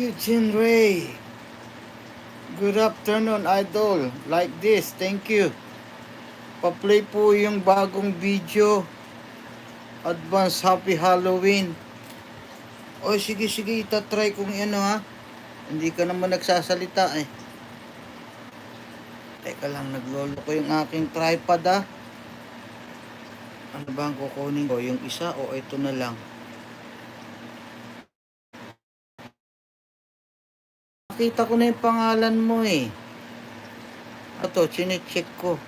Eugene Ray. Good afternoon, idol. Like this, thank you. Pa-play po yung bagong video. Advance Happy Halloween. O sige, sige, itatry kung ano ha. Hindi ka naman nagsasalita eh. Teka lang, naglolo ko yung aking tripod ha. Ano ba ang kukunin ko? Yung isa o ito na lang? Nakita ko na yung pangalan mo eh. Ito, chinecheck ko.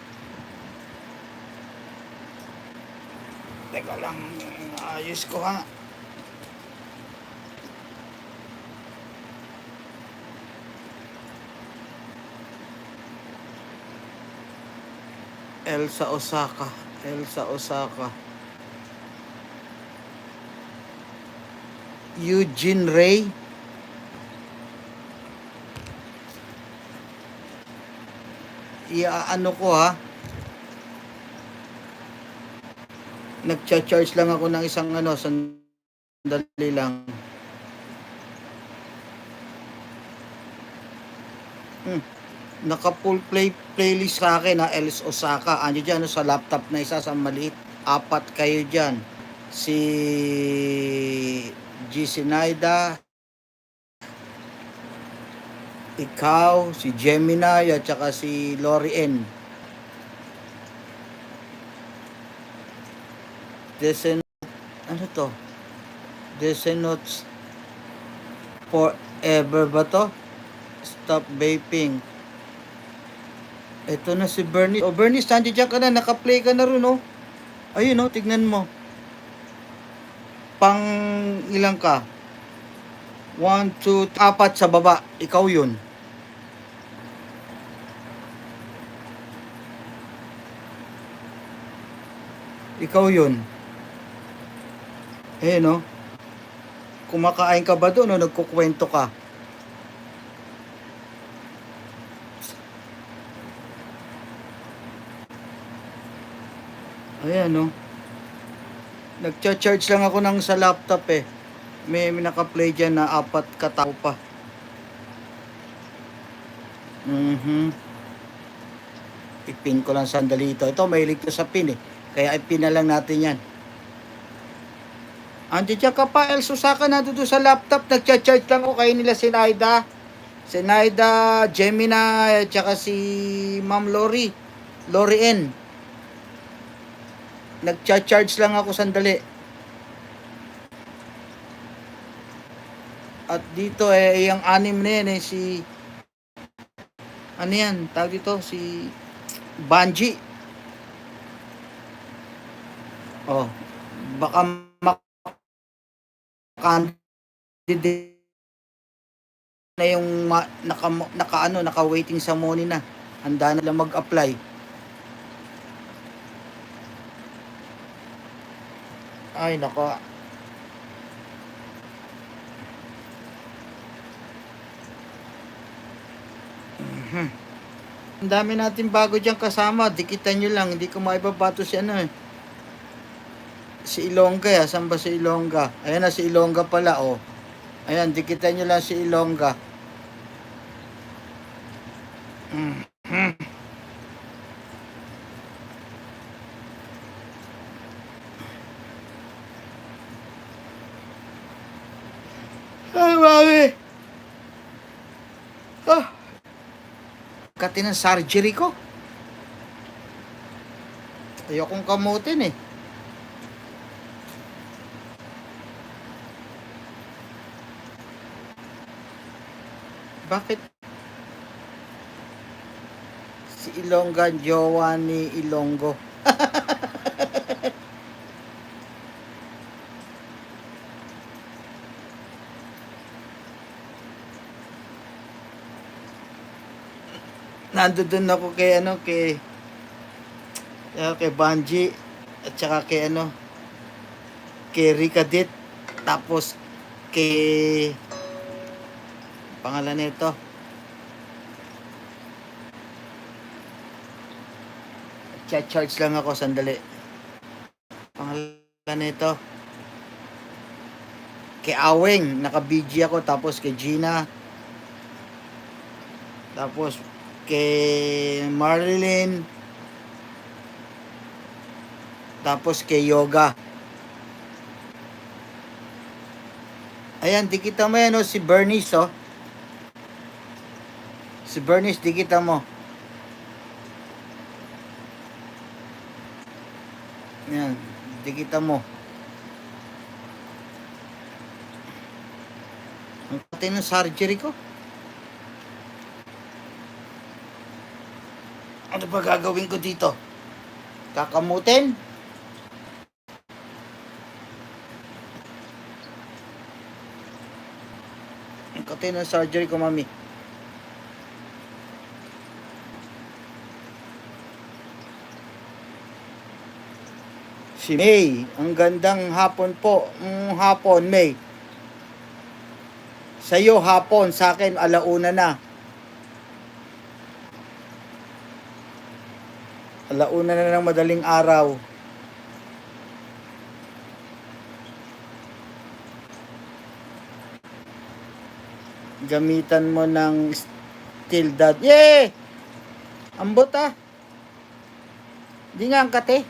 Teka lang, ayos ko ha. Elsa Osaka. Elsa Osaka. Eugene Ray. Iaano ko ha. Nagcha-charge lang ako ng isang ano, sandali lang. Hmm. Naka full play playlist sa akin ha, Els Osaka. Ano dyan, no, sa laptop na isa, sa maliit. Apat kayo dyan. Si G. Sinaida, ikaw, si Gemini, at saka si Lori N. Desen, ano to? Desenotes forever ba to? Stop vaping. Ito na si Bernie. Oh, Bernie, nandiyan dyan ka na. Naka-play ka na rin, oh. Ayun, oh. Tignan mo. Pang ilang ka? One, two, apat sa baba. Ikaw yun. Ikaw yun. Eh, no? Kumakain ka ba doon o nagkukwento ka? Ayan, no? Nagcha-charge lang ako ng sa laptop eh. May, may naka-play dyan na apat katao pa. Mhm. Ipin ko lang sandali ito. Ito, may to sa pin eh. Kaya ipin na lang natin yan. Andiyan ka pa, El Susaka na doon sa laptop. Nagcha-charge lang ako kayo nila Sinaida. Sinaida, Gemini, at saka si Ma'am Lori. Lori N. Nagcha-charge lang ako sandali. At dito eh, yung anim na yan eh, si... Ano yan? Tawag dito, si... Banji. Oh, baka makandidate na yung ma, naka, naka ano, naka waiting sa money na. Handa na lang mag-apply. Ay, nako. Mhm. Ang dami natin bago dyan kasama. Dikitan nyo lang. Hindi ko maibabato si ano eh. Si Ilongga ya. Saan ba si Ilongga? Ayan na si Ilongga pala oh. Ayan, dikitan nyo lang si Ilongga. Mhm. Ay, mami. Ah. Kati ng surgery ko. Ayokong kamutin eh. Bakit? Si Ilongga jowa ni Ilonggo. Nandoon ako kay ano kay ah, kay Banji at saka kay ano kay Ricadit tapos kay pangalan nito Cha-charge lang ako sandali. Pangalan nito kay Aweng, naka-BG ako. Tapos kay Gina. Tapos kay Marilyn. Tapos kay Yoga. Ayan, di kita mo yan, oh, si Bernice, oh. Si Bernice, di kita mo. Yan, di kita mo. Ang pati ng surgery ko. Ba gagawin ko dito? Kakamutin? Ang pati ng surgery ko, mami. Si May, ang gandang hapon po. Mm, hapon, May. Sa'yo hapon, sa akin alauna na. Alauna na ng madaling araw. Gamitan mo ng steel dad. Yay! Ambot ah. Di nga ang kate.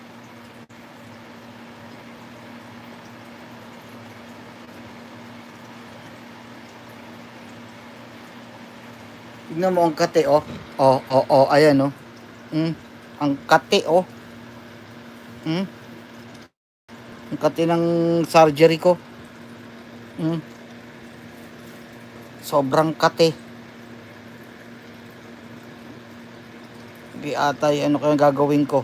Tignan mo ang kate, oh. Oh, oh, oh, ayan, oh. Mm, ang kate, oh. Mm. Ang kate ng surgery ko. Mm. Sobrang kate. Di atay, ano kaya gagawin ko?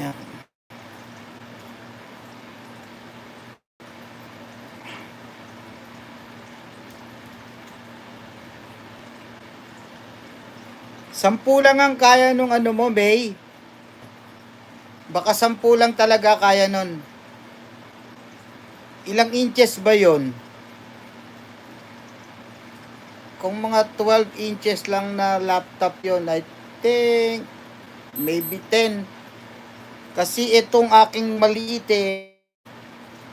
Ayan. Sampu lang ang kaya nung ano mo, Bay. Baka sampu lang talaga kaya nun. Ilang inches ba yon? Kung mga 12 inches lang na laptop yon, I think maybe 10. Kasi itong aking maliit eh,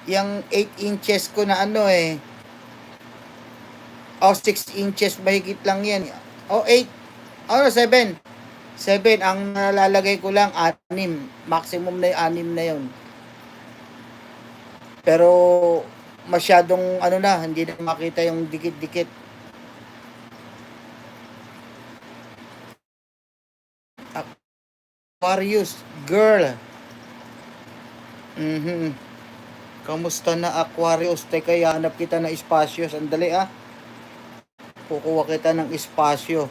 yung 8 inches ko na ano eh, o 6 inches mahigit lang yan. O 8, o 7. 7, ang nalalagay ko lang, 6. Maximum na yung 6 na yun. Pero masyadong ano na, hindi na makita yung dikit-dikit. Aquarius, girl. Mhm. Kamusta na Aquarius? Teka, hanap kita ng espasyo. Sandali ah. Kukuha kita ng espasyo.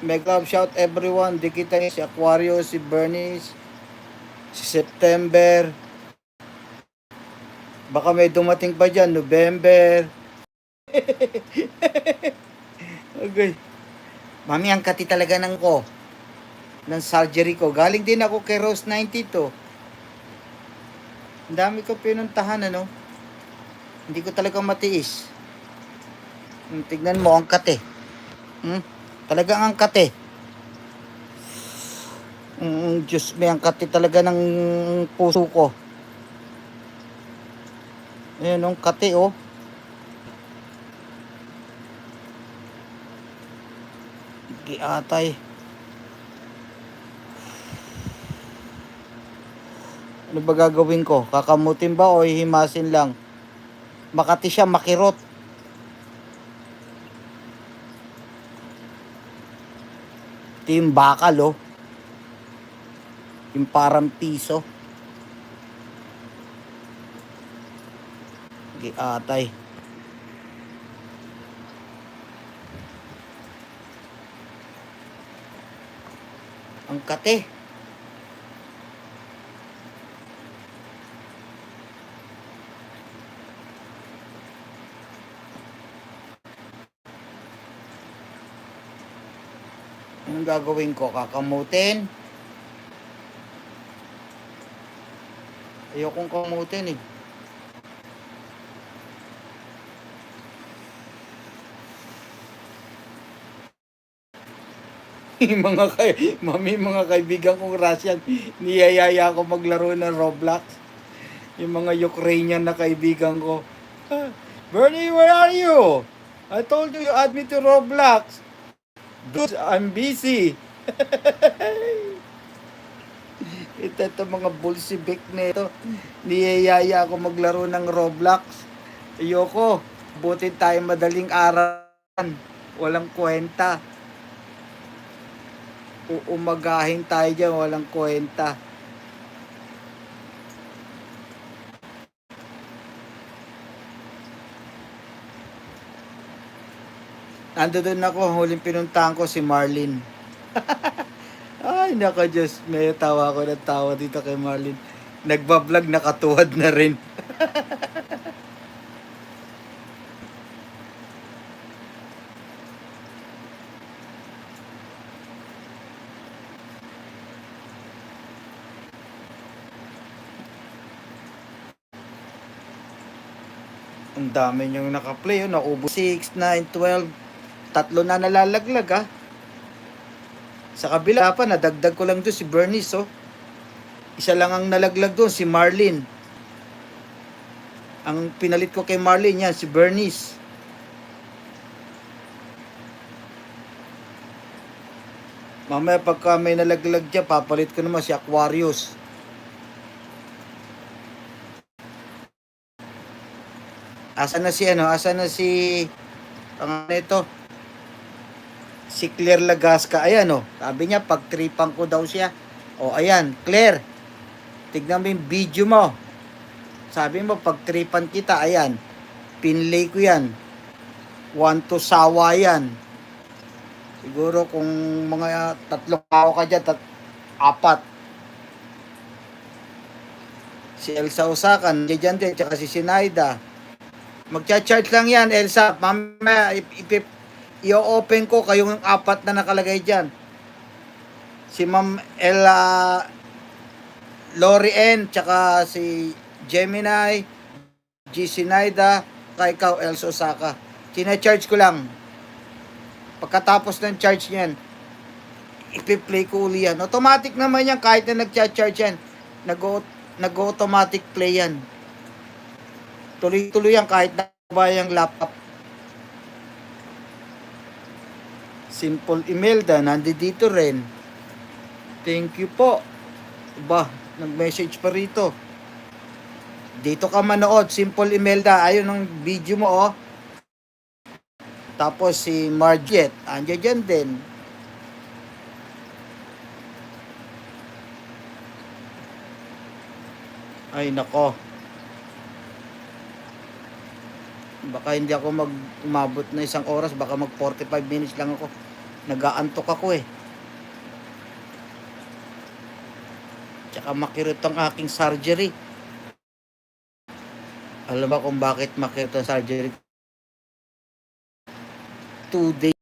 Mega shout everyone. Di kita si Aquarius, si Bernice, si September. Baka may dumating pa dyan, November. okay. Mami, ang kati talaga ng ko. Ng surgery ko. Galing din ako kay Rose 92. Ang dami ko pinuntahan, ano. Hindi ko talaga matiis. Hmm, Tignan mo, ang kate. Hmm? Talagang ang kate. Mm, Diyos may ang kate talaga ng puso ko. Ayan, ang kate, oh. Giatay. Ano ba gagawin ko? Kakamutin ba o hihimasin lang? Makati siya, makirot. Ito yung bakal, oh. Yung parang piso. Giatay. Ang kate. Anong gagawin ko? Kakamutin? Ayokong kamutin eh. mga kay mami mga kaibigan kong Russian niyayaya ko maglaro ng Roblox yung mga Ukrainian na kaibigan ko ah, Bernie where are you I told you you add me to Roblox Dude, I'm busy. ito, ito mga bolsibik na ito. Niyayaya ako maglaro ng Roblox. Ayoko. Buti tayo madaling araw. Walang kwenta. Uumagahin tayo dyan, walang kwenta. Ando doon ako, huling pinuntahan ko si Marlin. Ay, naka Diyos, may tawa ko ng tawa dito kay Marlin. Nagbablog, nakatuwad na rin. Ang dami niyong naka-play, oh. naubos 6, 9, 12. Tatlo na nalalaglag, ah. Sa kabila pa, nadagdag ko lang doon si Bernice, oh. Isa lang ang nalaglag doon, si Marlin. Ang pinalit ko kay Marlin yan, si Bernice. Mamaya pagka may nalaglag dyan, papalit ko naman si Aquarius. Asa na si ano? Asa na si ang ano ito? Si Claire Lagasca. Ayan oh. Sabi niya pagtripan ko daw siya. O ayan, Claire. Tignan mo yung video mo. Sabi mo pagtripan kita. Ayan. Pinlay ko yan. One to sawa yan. Siguro kung mga tatlong tao ka dyan, tat apat. Si Elsa Osaka, nandiyan din, tsaka si Sinaida. Magcha-charge lang yan, Elsa. Mamaya, ipip, i-open ko kayong apat na nakalagay dyan. Si Ma'am Ella Lori N, tsaka si Gemini, G. Sinaida, kay ikaw, Elsa Osaka. Tina-charge ko lang. Pagkatapos ng charge niyan, ipi-play ko uli yan. Automatic naman yan kahit na nagcha-charge yan. Nag- nag-automatic play yan. Tuloy-tuloy yan kahit na ba yung laptop. Simple Imelda, nandito rin. Thank you po. Ba, nag-message pa rito. Dito ka manood, Simple Imelda. Ayun ang video mo, oh. Tapos si Marjet, andyan dyan din. Ay, nako. Baka hindi ako mag umabot na isang oras, baka mag 45 minutes lang ako. Nagaantok ako eh. Tsaka makirot ang aking surgery. Alam ba kung bakit makirot ang surgery? Two days